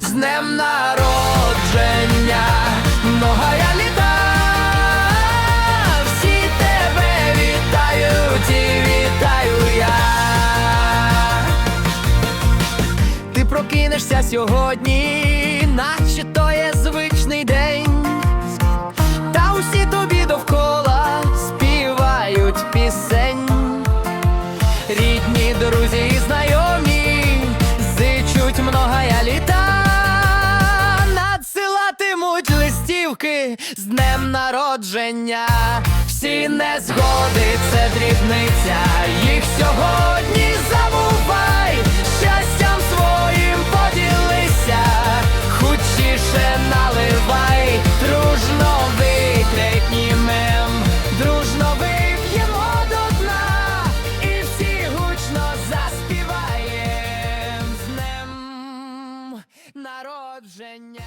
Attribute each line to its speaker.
Speaker 1: з днем народження, многая літа, всі тебе вітають і вітаю я. Ти прокинешся сьогодні, наче то є звичний день. Та усі тобі довкола співають пісень. Рідні, друзі і знайомі зичуть многая літа, листівки з днем народження. Всі незгоди це дрібниця, їх сьогодні забувай, щастям своїм поділися, хутчіше наливай, дружно викрикнімем, дружно вип'ємо до дна, і всі гучно заспіваєм з днем народження.